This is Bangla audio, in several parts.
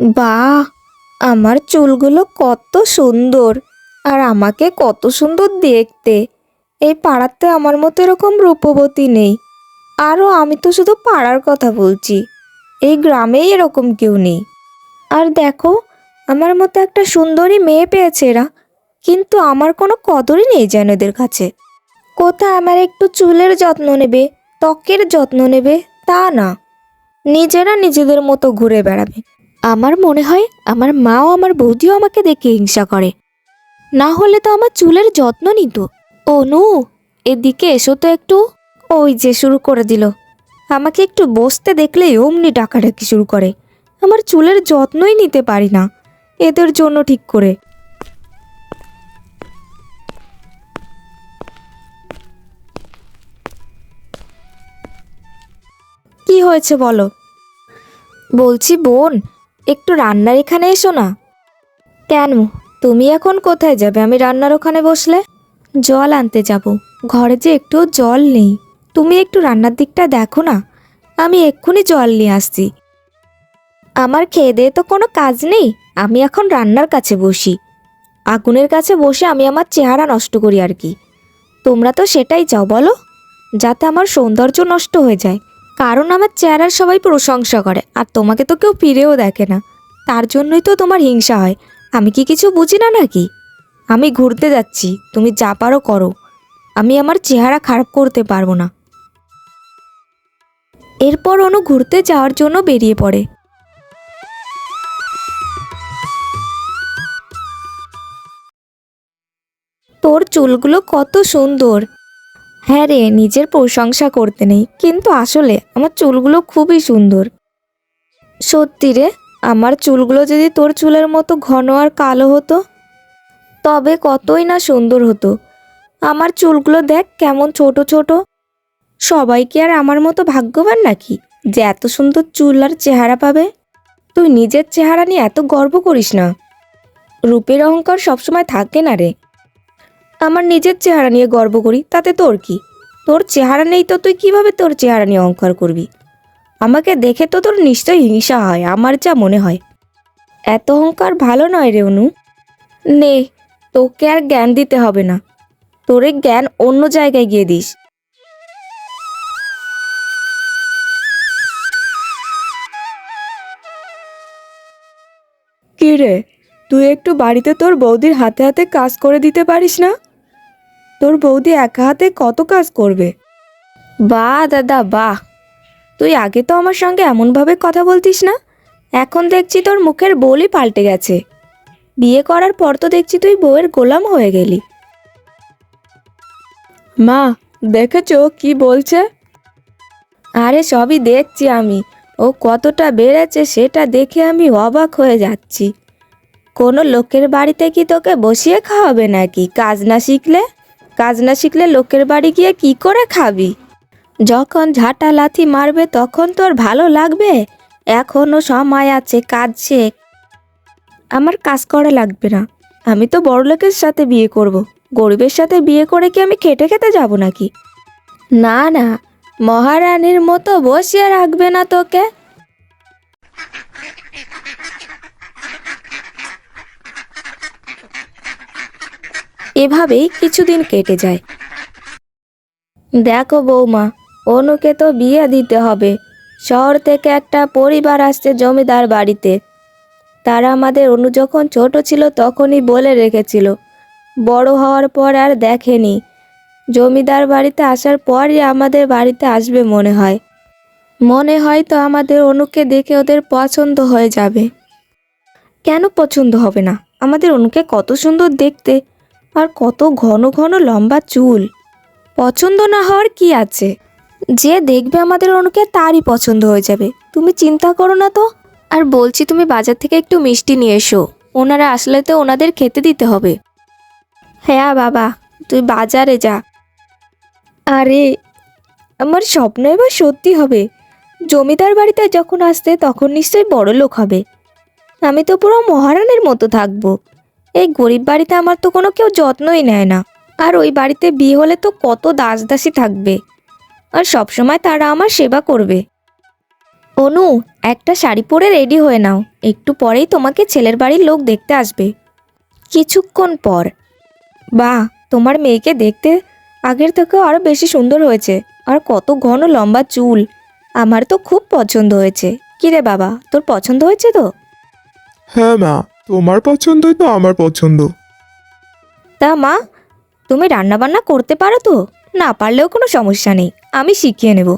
বাহ, আমার চুলগুলো কত সুন্দর। আর আমাকে কত সুন্দর দেখতে। এই পাড়াতে আমার মতো এরকম রূপবতী নেই। আরও আমি তো শুধু পাড়ার কথা বলছি। এই গ্রামেই এরকম কেউ নেই। আর দেখো, আমার মতো একটা সুন্দরী মেয়ে পেয়েছে এরা। কিন্তু আমার কোনো কদরই নেই যেন এদের কাছে। কোথায় আমার একটু চুলের যত্ন নেবে, ত্বকের যত্ন নেবে, তা না। নিজেরা নিজেদের মতো ঘুরে বেড়াবে। আমার মনে হয় আমার মাও আমার বৌদিও আমাকে দেখে হিংসা করে। না হলে তো আমার চুলের যত্ন নিত। অনু, এদিকে এসো তো একটু। ওই যে শুরু করে দিল। আমাকে একটু বসতে দেখলেই অমনি ডাকাডাকি শুরু করে। আমার চুলের যত্নই নিতে পারি না। এদের জন্য ঠিক করে। কি হয়েছে বলো? বলছি, বোন একটু রান্নার এখানে এসো না। কেন? তুমি এখন কোথায় যাবে? আমি রান্নার ওখানে বসলে? জল আনতে যাব। ঘরে যে একটু জল নেই। তুমি একটু রান্নার দিকটা দেখো না। আমি এক্ষুনি জল নিয়ে আসছি। আমার খেয়ে দেয়ে তো কোনো কাজ নেই। আমি এখন রান্নার কাছে বসি। আগুনের কাছে বসে আমি আমার চেহারা নষ্ট করি আর কি। তোমরা তো সেটাই চাও, বলো? যাতে আমার সৌন্দর্য নষ্ট হয়ে যায়। কারণ আমার চেহারার সবাই প্রশংসা করে, আর তোমাকে তো কেউ ফিরেও দেখে না। তার জন্যই তো তোমার হিংসা হয়। আমি কি কিছু বুঝি না নাকি? আমি ঘুরতে যাচ্ছি, তুমি যা পারো করো। আমি আমার চেহারা খারাপ করতে পারব না। এরপর অনু ঘুরতে যাওয়ার জন্য বেরিয়ে পড়ে। তোর চুলগুলো কত সুন্দর। হ্যাঁ রে, নিজের প্রশংসা করতে নেই, কিন্তু আসলে আমার চুলগুলো খুবই সুন্দর। সত্যি রে, আমার চুলগুলো যদি তোর চুলের মতো ঘন আর কালো হতো, তবে কতই না সুন্দর হতো। আমার চুলগুলো দেখ কেমন ছোট ছোট। সবাই কি আর আমার মতো ভাগ্যবান নাকি যে এত সুন্দর চুল আর চেহারা পাবে? তুই নিজের চেহারা নিয়ে এত গর্ব করিস না। রূপের অহংকার সবসময় থাকে না রে। আমার নিজের চেহারা নিয়ে গর্ব করি, তাতে তোর কি? তোর চেহারা নেই তো তুই কীভাবে তোর চেহারা নিয়ে অহংকার করবি? আমাকে দেখে তো তোর নিশ্চয়ই হিংসা হয়, আমার যা মনে হয়। এত অহংকার ভালো নয় রে অনু। নে, তোকে আর জ্ঞান দিতে হবে না। তোর জ্ঞান অন্য জায়গায় গিয়ে দিস। কি রে, তুই একটু বাড়িতে তোর বৌদির হাতে হাতে কাজ করে দিতে পারিস না? তোর বৌদি একা হাতে কত কাজ করবে? বাহ দাদা বাহ তুই আগে তো আমার সঙ্গে এমনভাবে কথা বলতিস না। এখন দেখছি তোর মুখের বোলই পাল্টে গেছে। বিয়ে করার পর তো দেখছি তুই বউয়ের গোলাম হয়ে গেলি। মা দেখেছ কি বলছে? আরে সবই দেখছি আমি। ও কতটা বেড়েছে সেটা দেখে আমি অবাক হয়ে যাচ্ছি। কোনো লোকের বাড়িতে কি তোকে বসিয়ে খাওয়াবে নাকি? কাজ না শিখলে? কাজ না শিখলে লোকের বাড়ি গিয়ে কি করে খাবি? যখন ঝাঁটা লাথি মারবে তখন তোর ভালো লাগবে? এখনও সময় আছে, কাজ শেখ। আমার কাজ করা লাগবে না। আমি তো বড় লোকের সাথে বিয়ে করব। গরিবের সাথে বিয়ে করে কি আমি খেটে খেতে যাব নাকি? না না। মহারানীর মতো বসিয়ে রাখবে না তোকে। এভাবেই কিছুদিন কেটে যায়। দেখো বৌমা, অনুকে তো বিয়ে দিতে হবে। শহর থেকে একটা পরিবার আসছে জমিদার বাড়িতে। তারা আমাদের অনু যখন ছোট ছিল তখনই বলে রেখেছিল। বড় হওয়ার পর আর দেখেনি। জমিদার বাড়িতে আসার পরই আমাদের বাড়িতে আসবে মনে হয়। মনে হয় তো আমাদের অনুকে দেখে ওদের পছন্দ হয়ে যাবে। কেন পছন্দ হবে না? আমাদের অনুকে কত সুন্দর দেখতে। আর কত ঘন ঘন লম্বা চুল। পছন্দ না হওয়ার কি আছে? যে দেখবে আমাদের অনুকে তারই পছন্দ হয়ে যাবে। তুমি চিন্তা করো না তো। আর বলছি তুমি বাজার থেকে একটু মিষ্টি নিয়ে এসো। ওনারা আসলে তো ওনাদের খেতে দিতে হবে। হ্যাঁ বাবা, তুই বাজারে যা। আরে, আমার স্বপ্ন এবার সত্যি হবে। জমিদার বাড়িতে যখন আসতে তখন নিশ্চয়ই বড় লোক হবে। আমি তো পুরো মহারানের মতো থাকব। এই গরিব বাড়িতে আমার তো কোনো কেউ যত্নই নেয় না। আর ওই বাড়িতে বিয়ে হলে তো কত দাস দাসী থাকবে। আর সবসময় তারা আমার সেবা করবে। অনু, একটা শাড়ি পরে রেডি হয়ে নাও। একটু পরেই তোমাকে ছেলের বাড়ির লোক দেখতে আসবে। কিছুক্ষণ পর। বা তোমার মেয়েকে দেখতে আগের থেকেও আরও বেশি সুন্দর হয়েছে। আর কত ঘন লম্বা চুল। আমার তো খুব পছন্দ হয়েছে। কিরে বাবা, তোর পছন্দ হয়েছে তো? হ্যাঁ মা তোমার পছন্দই তো আমার পছন্দ। তা মা, তুমি রান্নাবান্না করতে পারো তো? না পারলেও কোনো সমস্যা নেই, আমি শিখিয়ে নেব।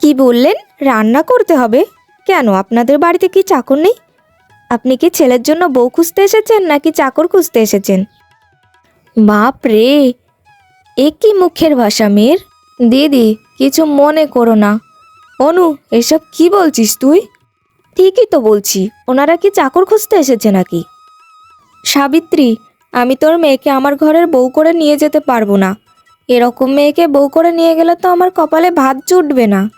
কি বললেন? রান্না করতে হবে? কেন? আপনাদের বাড়িতে কি চাকর নেই? আপনি কি ছেলের জন্য বউ খুঁজতে এসেছেন নাকি চাকর খুঁজতে এসেছেন? বাপ রে এ কি মুখের ভাষা মেয়ের। দিদি, কিছু মনে করো না। অনু, এসব কি বলছিস তুই? ঠিকই তো বলছি। ওনারা কি চাকর খুঁজতে এসেছে নাকি? সাবিত্রী, আমি তোর মেয়েকে আমার ঘরের বউ করে নিয়ে যেতে পারব না। এরকম মেয়েকে বউ করে নিয়ে গেলে তো আমার কপালে ভাত জুটবে না।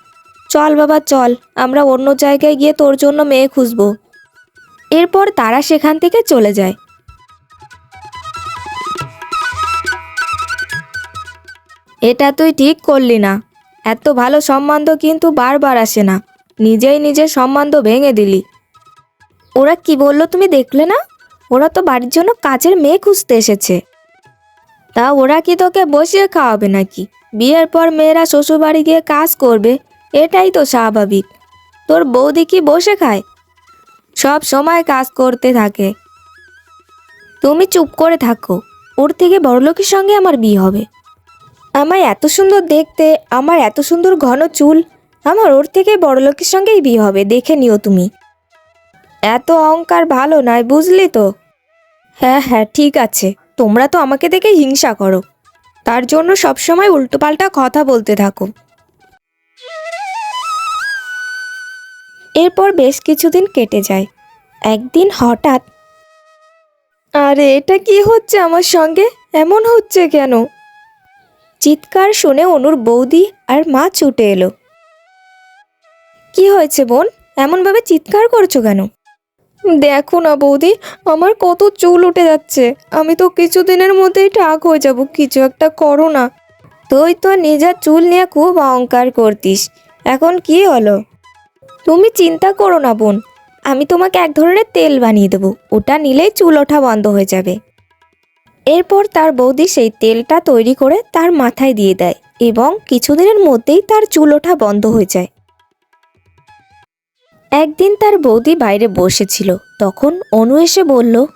চল বাবা, চল। আমরা অন্য জায়গায় গিয়ে তোর জন্য মেয়ে খুঁজবো। এরপর তারা সেখান থেকে চলে যায়। এটা তুই ঠিক করলি না। এত ভালো সম্বন্ধ কিন্তু বারবার আসে না। নিজেই নিজের সম্বন্ধ ভেঙে দিলি। ওরা কি বলল তুমি দেখলে না? ওরা তো বাড়ির জন্য কাজের মেয়ে খুঁজতে এসেছে। তা ওরা কি তোকে বসিয়ে খাওয়াবে নাকি? বিয়ের পর মেয়েরা শ্বশুরবাড়ি গিয়ে কাজ করবে, এটাই তো স্বাভাবিক। তোর বৌদি কি বসে খায়? সব সময় কাজ করতে থাকে। তুমি চুপ করে থাকো, ওর থেকে বড়লোকের সঙ্গে আমার বিয়ে হবে। আমায় এত সুন্দর দেখতে, আমার এত সুন্দর ঘন চুল আমার ওর থেকে বড়লোকের সঙ্গেই বিয়ে হবে, দেখে নিও তুমি। এত অহংকার ভালো নয়, বুঝলি তো? হ্যাঁ হ্যাঁ ঠিক আছে। তোমরা তো আমাকে দেখে হিংসা করো। তার জন্য সবসময় উল্টোপাল্টা কথা বলতে থাকো। এরপর বেশ কিছুদিন কেটে যায়। একদিন হঠাৎ, আরে, এটা কি হচ্ছে আমার সঙ্গে? এমন হচ্ছে কেন? চিৎকার শুনে অনুর বৌদি আর মা ছুটে এলো। কি হয়েছে বোন? এমনভাবে চিৎকার করছ কেন? দেখো না বৌদি, আমার কত চুল উঠে যাচ্ছে। আমি তো কিছুদিনের মধ্যেই টাক হয়ে যাব, কিছু একটা করো না। তুই তো নিজের চুল নিয়ে খুব অহংকার করতিস। এখন কি হলো? তুমি চিন্তা করো না বোন, আমি তোমাকে এক ধরনের তেল বানিয়ে দেবো, ওটা নিলেই চুল ওঠা বন্ধ হয়ে যাবে। এরপর তার বৌদি সেই তেলটা তৈরি করে তার মাথায় দিয়ে দেয় এবং কিছুদিনের মধ্যেই তার চুল ওঠা বন্ধ হয়ে যায়। একদিন তার বৌদি বাইরে বসেছিল। তখন অনু এসে বলল,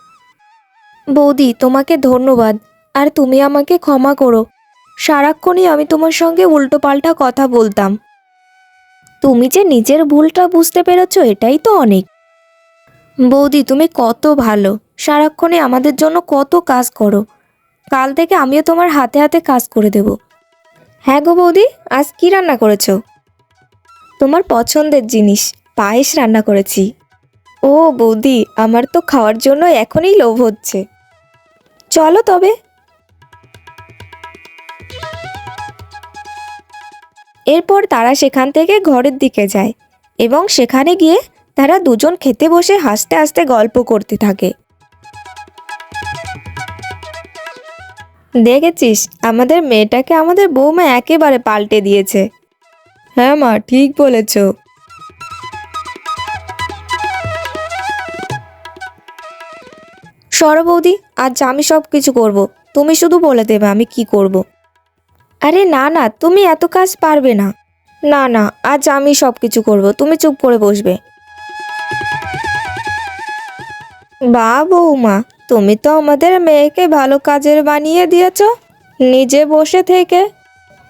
বৌদি, তোমাকে ধন্যবাদ, আর তুমি আমাকে ক্ষমা করো। সারাক্ষণই আমি তোমার সঙ্গে উল্টোপাল্টা কথা বলতাম। তুমি যে নিজের ভুলটা বুঝতে পেরেছ, এটাই তো অনেক। বৌদি, তুমি কত ভালো সারাক্ষণই আমাদের জন্য কত কাজ করো। কাল থেকে আমিও তোমার হাতে হাতে কাজ করে দেব। হ্যাঁ গো বৌদি, আজ কি রান্না করেছ? তোমার পছন্দের জিনিস। পায়েস রান্না করেছি। ও বৌদি, আমার তো খাওয়ার জন্য এখনই লোভ হচ্ছে। চলো তবে। এরপর তারা সেখান থেকে ঘরের দিকে যায় এবং সেখানে গিয়ে তারা দুজন খেতে বসে হাসতে হাসতে গল্প করতে থাকে। দেখেছিস, আমাদের মেয়েটাকে আমাদের বৌমা একেবারে পাল্টে দিয়েছে। হ্যাঁ মা, ঠিক বলেছ। সর বৌদি, আজ আমি সব কিছু করব। তুমি শুধু বলে দেবে আমি কি করব। আরে না না, তুমি এত কাজ পারবে না। না না, আজ আমি সব কিছু করব, তুমি চুপ করে বসবে। বা বৌমা, তুমি তো আমাদের মেয়েকে ভালো কাজের বানিয়ে দিয়েছ, নিজে বসে থেকে।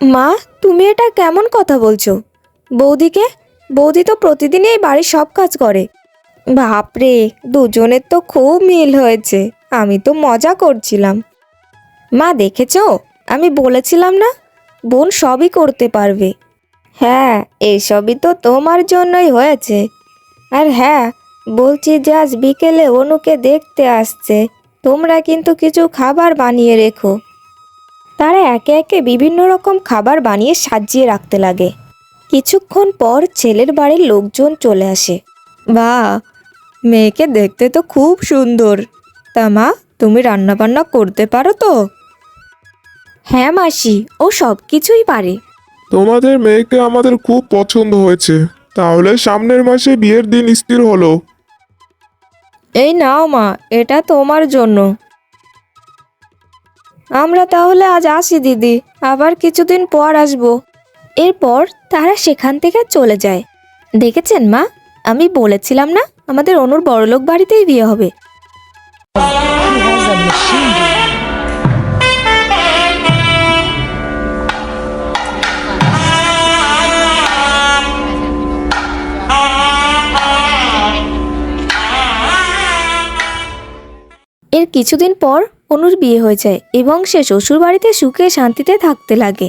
মা, তুমি এটা কেমন কথা বলছো? বৌদিকে? বৌদি তো প্রতিদিনই বাড়ির সব কাজ করে। বাপরে, দুজনের তো খুব মিল হয়েছে। আমি তো মজা করছিলাম। মা, দেখেছ? আমি বলেছিলাম না? বোন সবই করতে পারবে। হ্যাঁ এসবই তো তোমার জন্যই হয়েছে। আর হ্যাঁ বলছি যে আজ বিকেলে অনুকে দেখতে আসছে। তোমরা কিন্তু কিছু খাবার বানিয়ে রেখো। তারা একে একে বিভিন্ন রকম খাবার বানিয়ে সাজিয়ে রাখতে লাগে। কিছুক্ষণ পর ছেলের বাড়ির লোকজন চলে আসে। বা মেয়েকে দেখতে তো খুব সুন্দর। তা মা তুমি রান্নাবান্না করতে পারো তো? হ্যাঁ মাসি ও সব কিছুই পারে। তোমাদের মেয়েকে আমাদের খুব পছন্দ হয়েছে। তাহলে সামনের মাসে বিয়ের দিন স্থির হলো। এই নাও মা এটা তোমার জন্য। আমরা তাহলে আজ আসি দিদি আবার কিছুদিন পর আসব। এরপর তারা সেখান থেকে চলে যায়। দেখেছেন মা? আমি বলেছিলাম না? আমাদের অনুর বড়লোক বাড়িতেই বিয়ে হবে। এর কিছুদিন পর অনুর বিয়ে হয়ে যায় এবং সে শ্বশুর বাড়িতে সুখে শান্তিতে থাকতে লাগে।